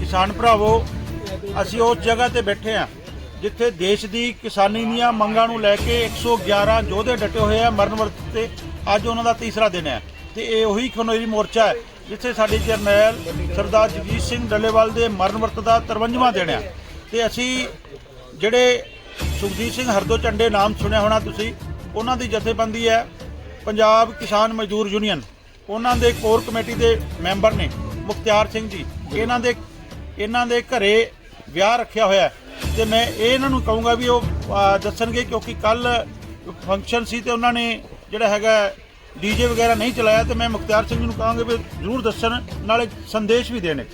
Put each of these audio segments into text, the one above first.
ਕਿਸਾਨ ਭਰਾਵੋ, ਅਸੀਂ ਉਸ ਜਗ੍ਹਾ ਤੇ ਬੈਠੇ ਆ ਜਿੱਥੇ ਦੇਸ਼ ਦੀ ਕਿਸਾਨੀ ਦੀਆਂ ਮੰਗਾਂ ਨੂੰ ਲੈ ਕੇ 111 ਯੋਧੇ ਡਟੇ ਹੋਏ ਆ ਮਰਨ ਵਰਤ ਤੇ ਅੱਜ ਉਹਨਾਂ ਦਾ ਤੀਸਰਾ ਦਿਨ ਹੈ ਤੇ ਇਹ ਉਹੀ ਖਨੋਰੀ ਮੋਰਚਾ ਹੈ ਜਿੱਥੇ ਸਾਡੇ ਜਰਨੈਲ ਸਰਦਾਰ ਜਗਜੀਤ ਸਿੰਘ ਡੱਲੇਵਾਲ ਦੇ ਮਰਨ ਵਰਤ ਦਾ 53ਵਾਂ ਦਿਨ ਹੈ। ਤੇ ਅਸੀਂ ਜਿਹੜੇ ਸੁਖਜੀਤ ਸਿੰਘ ਹਰਦੋ ਝੰਡੇ ਨਾਮ ਸੁਣਿਆ ਹੋਣਾ ਤੁਸੀਂ, ਉਹਨਾਂ ਦੀ ਜਥੇਬੰਦੀ ਹੈ ਪੰਜਾਬ ਕਿਸਾਨ ਮਜ਼ਦੂਰ ਯੂਨੀਅਨ। ਉਹਨਾਂ ਦੇ ਕੋਰ ਕਮੇਟੀ ਦੇ ਮੈਂਬਰ ਨੇ। ਮੁਖਤਿਆਰ ਸਿੰਘ ਜੀ, ਇਹਨਾਂ ਦੇ ਇਹਨਾਂ ਦੇ ਘਰੇ ਵਿਆਹ ਰੱਖਿਆ ਹੋਇਆ ਹੈ। ਤੇ ਮੈਂ ਇਹ ਇਹਨਾਂ ਨੂੰ ਕਹੂੰਗਾ ਵੀ ਉਹ ਦੱਸਣਗੇ ਕਿਉਂਕਿ ਕੱਲ ਫੰਕਸ਼ਨ ਸੀ ਤੇ ਉਹਨਾਂ ਨੇ ਜਿਹੜਾ ਹੈਗਾ ਡੀਜੇ ਵਗੈਰਾ ਨਹੀਂ ਚਲਾਇਆ ਤੇ ਮੈਂ ਮੁਖਤਿਆਰ ਸਿੰਘ ਜੀ ਨੂੰ ਕਹਾਂਗਾ ਵੀ ਜ਼ਰੂਰ ਦੱਸਣ, ਨਾਲੇ ਸੰਦੇਸ਼ ਵੀ ਦੇਣ।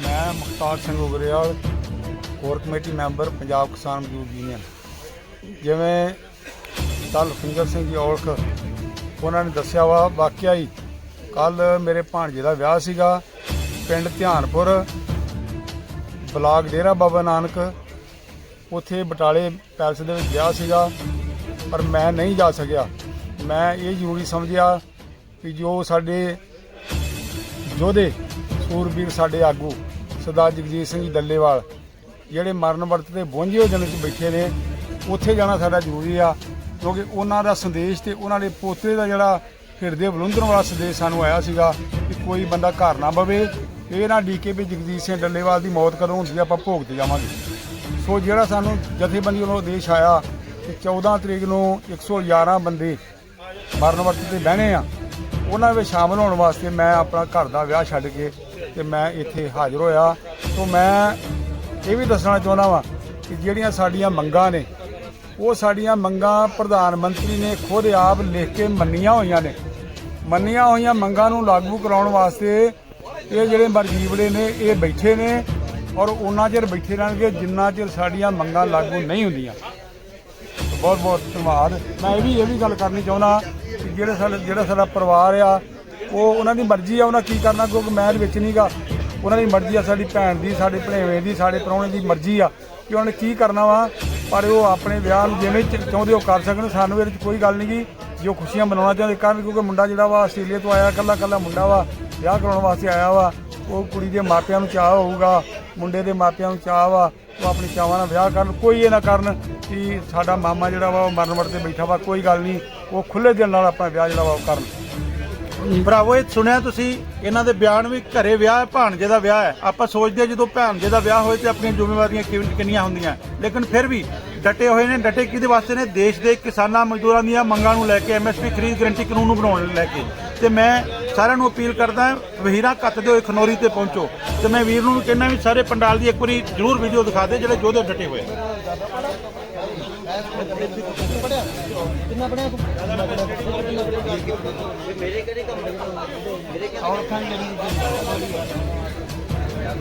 ਮੈਂ Mukhtar Singh Ugrewal, core committee member, Punjab Kisan Mazdoor union. ਜਿਵੇਂ ਕੱਲ ਫਿੰਗਰ ਸਿੰਘ ਜੀ ਔਲਖ, ਉਹਨਾਂ ਨੇ ਦੱਸਿਆ ਵਾ, ਵਾਕਿਆ ਹੀ ਕੱਲ ਮੇਰੇ ਭਾਣਜੇ ਦਾ ਵਿਆਹ ਸੀਗਾ, ਪਿੰਡ ਧਿਆਨਪੁਰ, ਬਲਾਕ ਡੇਰਾ ਬਾਬਾ ਨਾਨਕ। ਉੱਥੇ ਬਟਾਲੇ ਪੈਲਸ ਦੇ ਵਿੱਚ ਵਿਆਹ ਸੀਗਾ, ਪਰ ਮੈਂ ਨਹੀਂ ਜਾ ਸਕਿਆ। ਮੈਂ ਇਹ ਜ਼ਰੂਰੀ ਸਮਝਿਆ ਕਿ ਜੋ ਸਾਡੇ ਯੋਧੇ, ਸੂਰਬੀਰ ਸਾਡੇ ਆਗੂ, ਸਰਦਾਰ ਜਗਜੀਤ ਸਿੰਘ ਜੀ ਡੱਲੇਵਾਲ, ਜਿਹੜੇ ਮਰਨ ਵਰਤ ਤੇ 52 ਦਿਨ ਚ ਬੈਠੇ ਨੇ, ਉੱਥੇ ਜਾਣਾ ਸਾਡਾ ਜ਼ਰੂਰੀ ਆ, ਕਿਉਂਕਿ ਉਹਨਾਂ ਦਾ ਸੰਦੇਸ਼ ਤੇ ਉਹਨਾਂ ਦੇ ਪੋਤੇ ਦਾ ਜਿਹੜਾ ਹਿਰਦੇ ਬਲੁੰਦਰਨ ਵਾਲਾ ਸੰਦੇਸ਼ ਸਾਨੂੰ ਆਇਆ ਸੀਗਾ ਕਿ ਕੋਈ ਬੰਦਾ ਘਰ ਨਾ ਬਵੇ, ਇਹ ਨਾ ਡੀਕੇ ਵੀ ਜਗਜੀਤ ਸਿੰਘ ਡੱਲੇਵਾਲ ਦੀ ਮੌਤ ਕਦੋਂ ਹੁੰਦੀ ਆ, ਆਪਾਂ ਭੋਗ ਤੇ ਜਾਵਾਂਗੇ। ਸੋ ਜਿਹੜਾ ਸਾਨੂੰ ਜਥੇਬੰਦੀ ਵੱਲੋਂ ਆਦੇਸ਼ ਆਇਆ ਕਿ 14 ਤਰੀਕ ਨੂੰ 111 ਬੰਦੇ ਮਰਨ ਵਰਤ ਤੇ ਬਹਿਣੇ ਆ, ਉਹਨਾਂ ਵਿੱਚ ਸ਼ਾਮਲ ਹੋਣ ਵਾਸਤੇ ਮੈਂ ਆਪਣਾ ਘਰ ਦਾ ਵਿਆਹ ਛੱਡ ਕੇ ਤੇ ਮੈਂ ਇੱਥੇ ਹਾਜ਼ਰ ਹੋਇਆ। ਸੋ ਮੈਂ ਇਹ ਵੀ ਦੱਸਣਾ ਚਾਹੁੰਦਾ ਵਾਂ ਕਿ ਜਿਹੜੀਆਂ ਸਾਡੀਆਂ ਮੰਗਾਂ ਨੇ, ਉਹ ਸਾਡੀਆਂ ਮੰਗਾਂ ਪ੍ਰਧਾਨ ਮੰਤਰੀ ਨੇ ਖੁਦ ਆਪ ਲਿਖ ਕੇ ਮੰਨੀਆਂ ਹੋਈਆਂ ਨੇ। ਮੰਨੀਆਂ ਹੋਈਆਂ ਮੰਗਾਂ ਨੂੰ ਲਾਗੂ ਕਰਾਉਣ ਵਾਸਤੇ ਇਹ ਜਿਹੜੇ ਮਰਜੀਵੜੇ ਨੇ, ਇਹ ਬੈਠੇ ਨੇ ਔਰ ਉਹਨਾਂ ਚਿਰ ਬੈਠੇ ਰਹਿਣਗੇ ਜਿੰਨਾ ਚਿਰ ਸਾਡੀਆਂ ਮੰਗਾਂ ਲਾਗੂ ਨਹੀਂ ਹੁੰਦੀਆਂ। ਬਹੁਤ ਬਹੁਤ ਧੰਨਵਾਦ। ਮੈਂ ਇਹ ਵੀ ਇਹ ਵੀ ਗੱਲ ਕਰਨੀ ਚਾਹੁੰਦਾ ਕਿ ਜਿਹੜੇ ਸਾਡਾ, ਜਿਹੜਾ ਸਾਡਾ ਪਰਿਵਾਰ ਆ, ਉਹ ਉਹਨਾਂ ਦੀ ਮਰਜ਼ੀ ਆ, ਉਹਨਾਂ ਕੀ ਕਰਨਾ, ਕਿਉਂਕਿ ਮੈਂ ਇਹਦੇ ਵਿੱਚ ਨਹੀਂਗਾ ਉਹਨਾਂ ਦੀ ਮਰਜ਼ੀ ਆ, ਸਾਡੀ ਭੈਣ ਦੀ, ਸਾਡੇ ਭਣੇਵੇਂ ਦੀ, ਸਾਡੇ ਪ੍ਰਾਹੁਣੇ ਦੀ ਮਰਜ਼ੀ ਆ ਕਿ ਉਹਨਾਂ ਨੇ ਕੀ ਕਰਨਾ ਵਾ, ਪਰ ਉਹ ਆਪਣੇ ਵਿਆਹ ਨੂੰ ਜਿਵੇਂ ਚਾਹੁੰਦੇ ਉਹ ਕਰ ਸਕਣ, ਸਾਨੂੰ ਇਹਦੇ ਵਿੱਚ ਕੋਈ ਗੱਲ ਨਹੀਂ ਨਹੀਂਗੀ ਜੋ ਖੁਸ਼ੀਆਂ ਮਨਾਉਣਾ ਚਾਹੁੰਦੇ, ਕਰਨ ਕਿਉਂਕਿ ਮੁੰਡਾ ਜਿਹੜਾ ਵਾ ਆਸਟ੍ਰੇਲੀਆ ਤੋਂ ਆਇਆ, ਕੱਲਾ ਕੱਲਾ ਮੁੰਡਾ ਵਾ, ਵਿਆਹ ਕਰਾਉਣ ਵਾਸਤੇ ਆਇਆ ਵਾ। ਉਹ ਕੁੜੀ ਦੇ ਮਾਪਿਆਂ ਨੂੰ ਚਾਹ ਹੋਊਗਾ, ਮੁੰਡੇ ਦੇ ਮਾਪਿਆਂ ਨੂੰ ਚਾਹ ਵਾ, ਉਹ ਆਪਣੀ ਚਾਵਾਂ ਨਾਲ ਵਿਆਹ ਕਰਨ। ਕੋਈ ਇਹ ਨਾ ਕਰਨ ਕਿ ਸਾਡਾ ਮਾਮਾ ਜਿਹੜਾ ਵਾ ਉਹ ਮਰਨ ਵੜ ਤੇ ਬੈਠਾ ਵਾ, ਕੋਈ ਗੱਲ ਨਹੀਂ, ਉਹ ਖੁੱਲੇ ਦਿਲ ਨਾਲ ਆਪਣਾ ਵਿਆਹ ਜਿਹੜਾ ਵਾ ਉਹ ਕਰਨ। ਭਰਾਵੋ, ਇਹ ਸੁਣਿਆ ਤੁਸੀਂ, ਇਹਨਾਂ ਦੇ ਬਿਆਨ ਵੀ ਘਰੇ ਵਿਆਹ ਹੈ ਭਾਣਜੇ ਦਾ ਵਿਆਹ ਹੈ। ਆਪਾਂ ਸੋਚਦੇ ਹਾਂ ਜਦੋਂ ਭਾਣਜੇ ਦਾ ਵਿਆਹ ਹੋਏ ਤੇ ਆਪਣੀਆਂ ਜ਼ਿੰਮੇਵਾਰੀਆਂ ਕਿਵੇਂ- ਕਿੰਨੀਆਂ ਹੁੰਦੀਆਂ। ਲੇਕਿਨ ਫਿਰ ਵੀ ਡਟੇ ਹੋਏ ਨੇ। ਡਟੇ ਕਿਹਦੇ ਵਾਸਤੇ ਨੇ? ਦੇਸ਼ ਦੇ ਕਿਸਾਨਾਂ, ਮਜ਼ਦੂਰਾਂ ਦੀਆਂ ਮੰਗਾਂ ਨੂੰ ਲੈ ਕੇ ਐਮਐਸਪੀ ਖਰੀਦ ਗਰੰਟੀ ਕਾਨੂੰਨ ਨੂੰ ਬਣਾਉਣ ਨੂੰ ਲੈ ਕੇ। ਤੇ ਮੈਂ ਸਾਰਿਆਂ ਨੂੰ ਅਪੀਲ ਕਰਦਾ, ਵਹੀਰਾ ਕੱਤਦੇ ਹੋਏ ਖਨੌਰੀ ਤੇ ਪਹੁੰਚੋ। ਤੇ ਮੈਂ ਵੀਰ ਨੂੰ ਕਹਿੰਦਾ ਵੀ ਸਾਰੇ ਪੰਡਾਲ ਦੀ ਇੱਕ ਵਾਰੀ ਜ਼ਰੂਰ ਵੀਡੀਓ ਦਿਖਾ ਦੇ, ਜਿਹੜੇ ਯੋਧੇ ਡਟੇ ਹੋਏ ਆ।